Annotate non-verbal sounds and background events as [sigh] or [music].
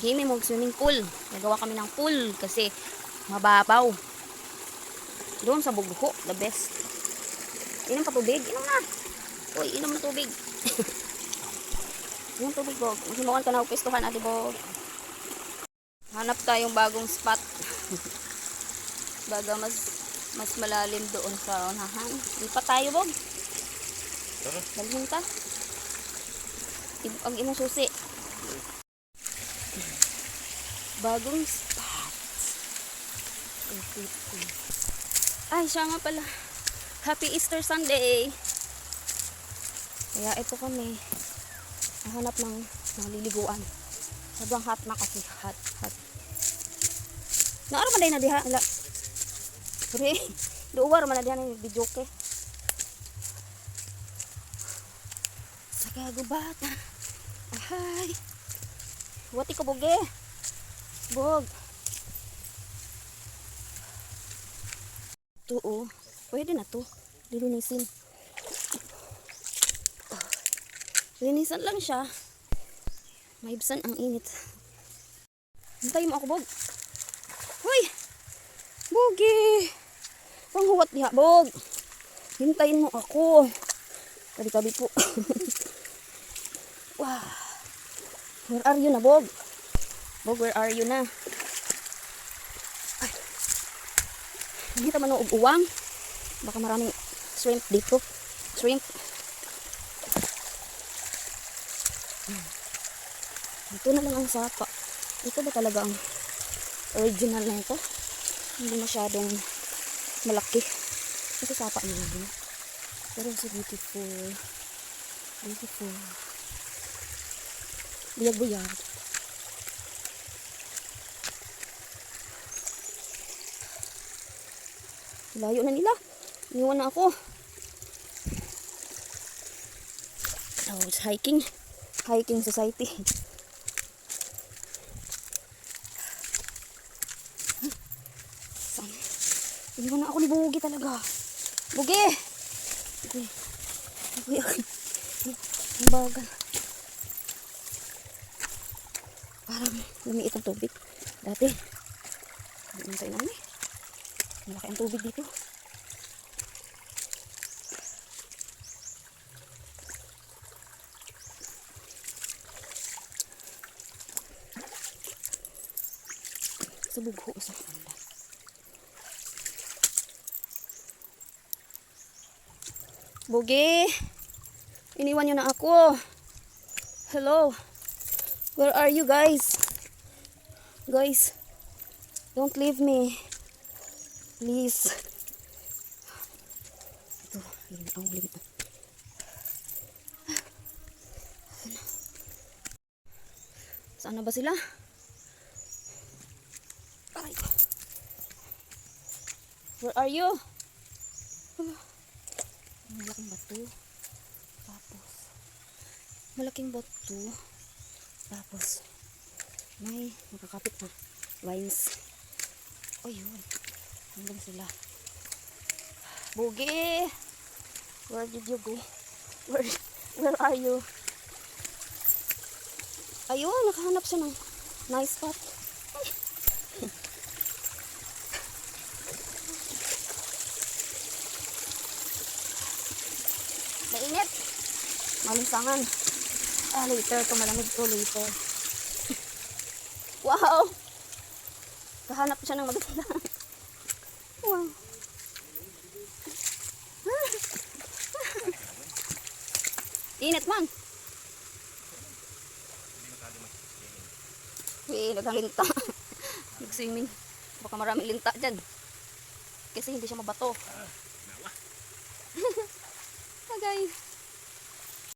Game mo swimming pool. Nagawa kami ng pool kasi mababaw. Doon sa bugho, the best. Inom pa tubig? Inom na. Uy, inom na tubig. [laughs] inom tubig, Bog. Himukan ka na upistuhan, Ate Bog. Hanap tayong bagong spot. [laughs] Baga mas mas malalim doon sa unahan. Lipat tayo, Bog. Tara. Dalhin ka. Ang imong susi. Bagong spot. Ay, siya nga pala. Happy Easter Sunday. Kaya ito kami. Nahanap ng naliliguan. Sobrang hot na kasi. Hot, hot. Naara [laughs] man na diha. Ala. Pre, duwar man na diha ni bijoke. Sa kagubatan. Ahay. Wati ko buge. Bog. Ito oh. Pwede na to. Lilinisin. Linisan lang siya. Maibsan ang init. Hintay mo ako, Bog. Hoy! Bogi! Panghuwat niya, Bog. Hintayin mo ako. Tabi-tabi po. [laughs] wow. Where are you na, Bog? Bog, where are you na? Ay. Hindi man og uwang. Baka maraming shrimp dito. Shrimp. Ito na lang ang sapa. Ito ba talaga ang original na ito? Hindi masyadong malaki. Ito sapa niya din. Pero so beautiful. Beautiful. Buyag-buyag. Layo na nila. Iniwan na ako. So, it's hiking. Hiking society. Iniwan na ako ni Bugi talaga. Bugi! Bugi. Bugi. Ang bagal. Parang lumiit ang tubig. Dati, hindi tayo namin. Malaki ang tubig dito. Sa bugho sa kanda. Bugi! Iniwan niyo na ako. Hello. Where are you guys? Guys, don't leave me. Please. Ito, yun ang ulim. Saan na ba sila? Aray. Where are you? Malaking bato. Tapos, malaking bato. Tapos, may nakakapit na vines. O yun. Hanggang sila. Bugi! Where did you go? Where, where are you? Ayun, nakahanap siya ng nice spot. Mainit. Malinsangan. Ah, later. Ito malamig to later. [laughs] wow! Kahanap siya ng maganda. [laughs] wow. [laughs] Init man. Eh, nagang linta. [laughs] Nag-swimming. Baka maraming linta dyan. Kasi hindi siya mabato. Ah, [laughs] guys.